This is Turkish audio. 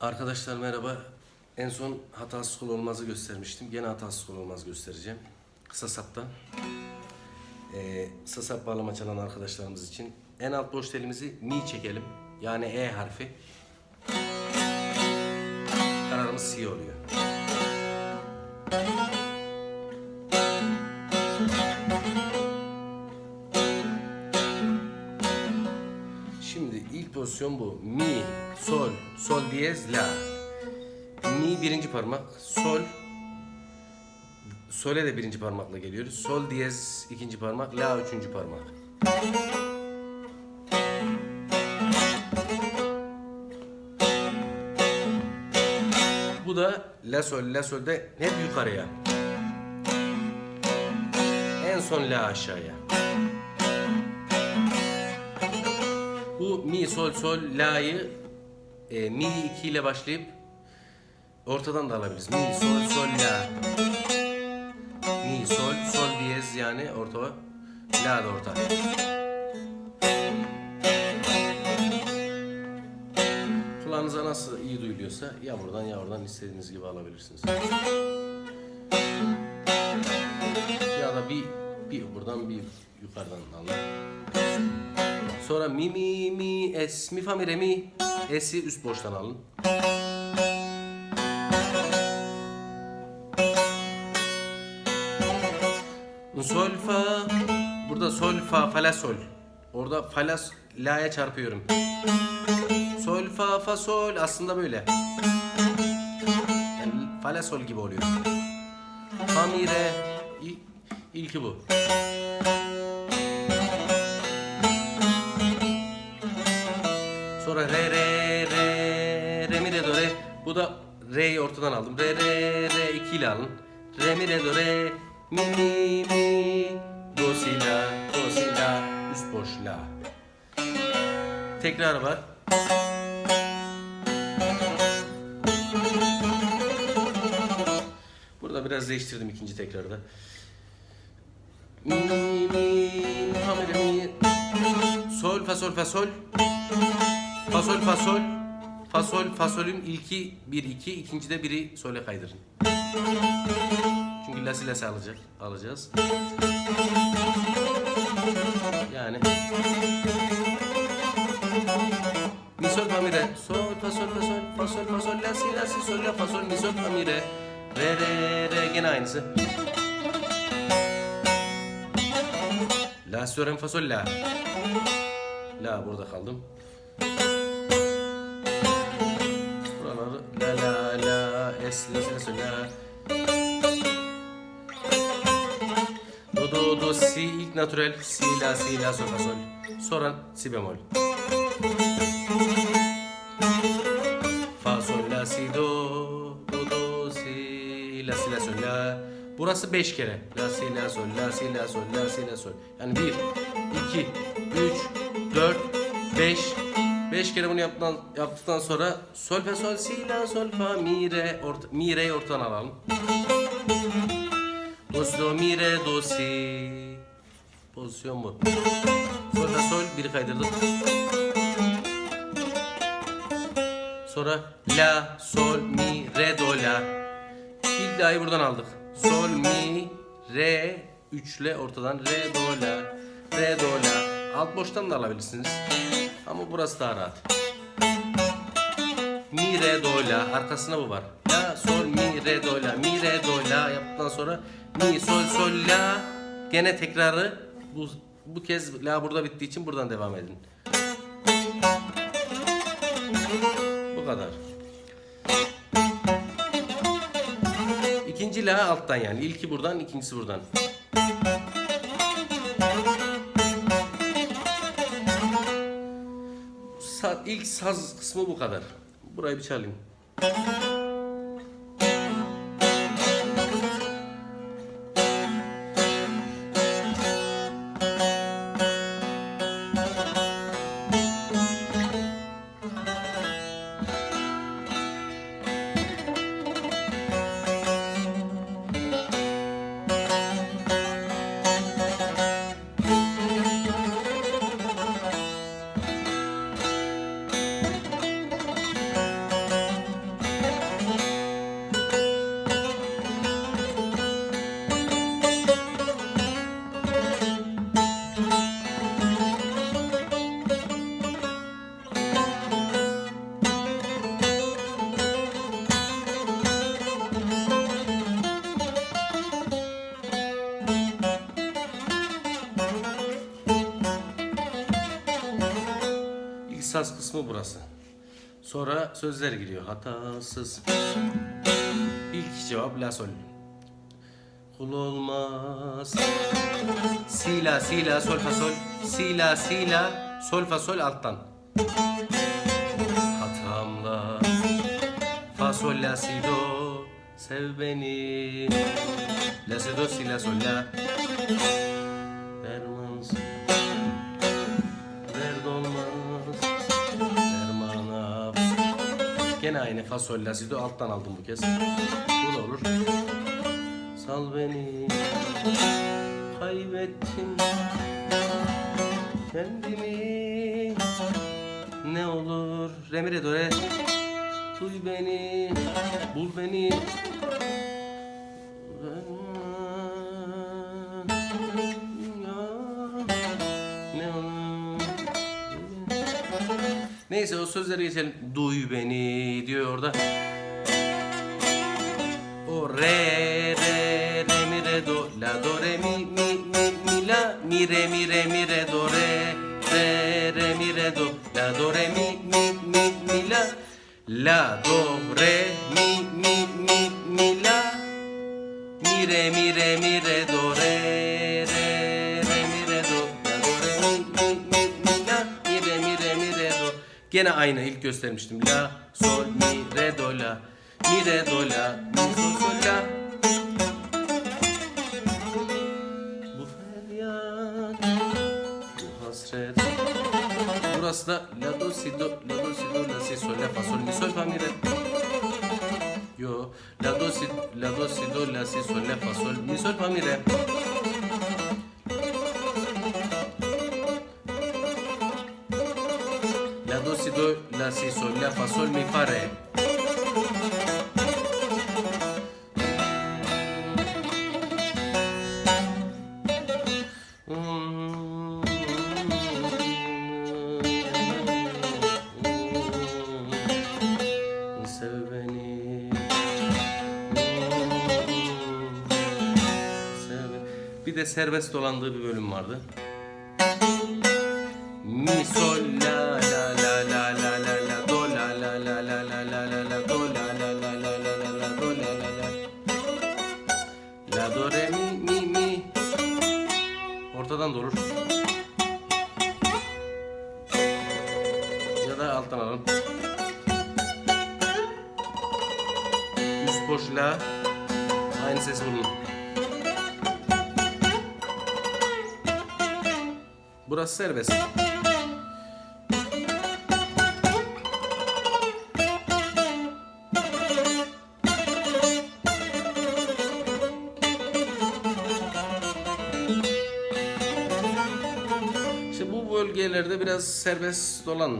Arkadaşlar merhaba. En son hatasız kol olmazı göstermiştim. Gene hatasız kol olmaz göstereceğim. Kısa sapta. Ee, kısa sap bağlama çalan arkadaşlarımız için en alt boş telimizi mi çekelim. Yani E harfi. Kararımız C oluyor. Pozisyon bu. Mi, sol, sol diyez, la. Mi birinci parmak, sol. Sole de birinci parmakla geliyoruz. Sol diyez ikinci parmak, la üçüncü parmak. Bu da la sol, la sol'de hep yukarıya. En son la aşağıya. Bu mi sol sol la'yı e, mi 2 ile başlayıp ortadan da alabiliriz. Mi sol sol la. Mi sol sol diyez yani orta la da orta. Kulağınıza nasıl iyi duyuluyorsa ya buradan ya oradan istediğiniz gibi alabilirsiniz. Ya da bir bir buradan bir yukarıdan alın. Sonra mi mi mi es mi fa mi re mi es'i üst boştan alın. Sol fa burada sol fa fa la sol. Orada fa la la'ya çarpıyorum. Sol fa fa sol aslında böyle. Yani fa la sol gibi oluyor. Fa mi re ilki bu. Sonra re re re re mi re do re. Bu da re'yi ortadan aldım. Re re re 2 ile alın. Re mi re do re mi mi mi do si la do si la üst boş la. Tekrar var. Burada biraz değiştirdim ikinci tekrarda. Mi mi mi fa mi mi sol fa sol fa sol fa sol fa sol fa sol fa solün ilki 1 2 ikinci de biri sole kaydırın. Çünkü la si la si alacak alacağız. Yani mi sol fa mi re sol fa sol fa sol fa sol fa sol la si la si sol la fa sol mi sol fa mi re re re re gene aynısı. La si re fa sol la. La burada kaldım. La es la si. Do do do si ilk natürel si la si la sol fa sol. Sonra si bemol. Fa sol la si do do do si la si la sol la. Burası beş kere. La si la sol la si la sol la si la sol. Yani bir, iki, üç, dört, beş. Beş kere bunu yaptıktan, yaptıktan sonra sol fa sol si la sol fa mi re orta, mi re'yi ortadan alalım. Do si do mi re do si. Pozisyon bu. Sol fa sol biri kaydırdık. Sonra la, sol, mi, re, do, la. İlk la'yı buradan aldık. Sol, mi, re, üçle ortadan re, do, la. Re, do, la. Alt boştan da alabilirsiniz. Ama burası daha rahat. Mi, re, do, la. Arkasına bu var. La, sol, mi, re, do, la. Mi, re, do, la. Yaptıktan sonra mi, sol, sol, la. Gene tekrarı bu, bu kez la burada bittiği için buradan devam edin. Bu kadar. İkinci la alttan yani. İlki buradan, ikincisi buradan. İlk saz kısmı bu kadar. Burayı bir çalayım. Saz kısmı burası. Sonra sözler giriyor. Hatasız. İlk cevap la sol. Kul olmaz. Si la si la sol fa sol. Si la si la sol fa sol alttan. Hatamla. Fa sol la si do. Sev beni. La si do si la sol la. Gene aynı fa sol alttan aldım bu kez. Bu da olur. Sal beni. Kaybettim. Kendimi. Ne olur. Remire dore. Duy beni. Bul beni. Neyse o sözleri geçelim. Duy beni diyor orada. O re re re mi re do la do re mi mi mi mi la mi re mi re mi re do re re re mi re do la do re mi mi mi mi la la do re mi mi mi mi la mi re mi Gene aynı ilk göstermiştim. La sol mi re do la. Mi re do la. Mi sol sol la. Bu feryat bu hasret. Burası da la do si do la do si do la si sol la fa sol mi sol fa mi re. Yo, la do si la do si do la si sol la fa sol mi sol fa mi re. La si sol la fa sol mi fa re. Sev beni. Bir de serbest dolandığı bir bölüm vardı. Mi sol alttan alalım. Üst boş la aynı ses bulun burası serbest. İşte bu bölgelerde biraz serbest dolan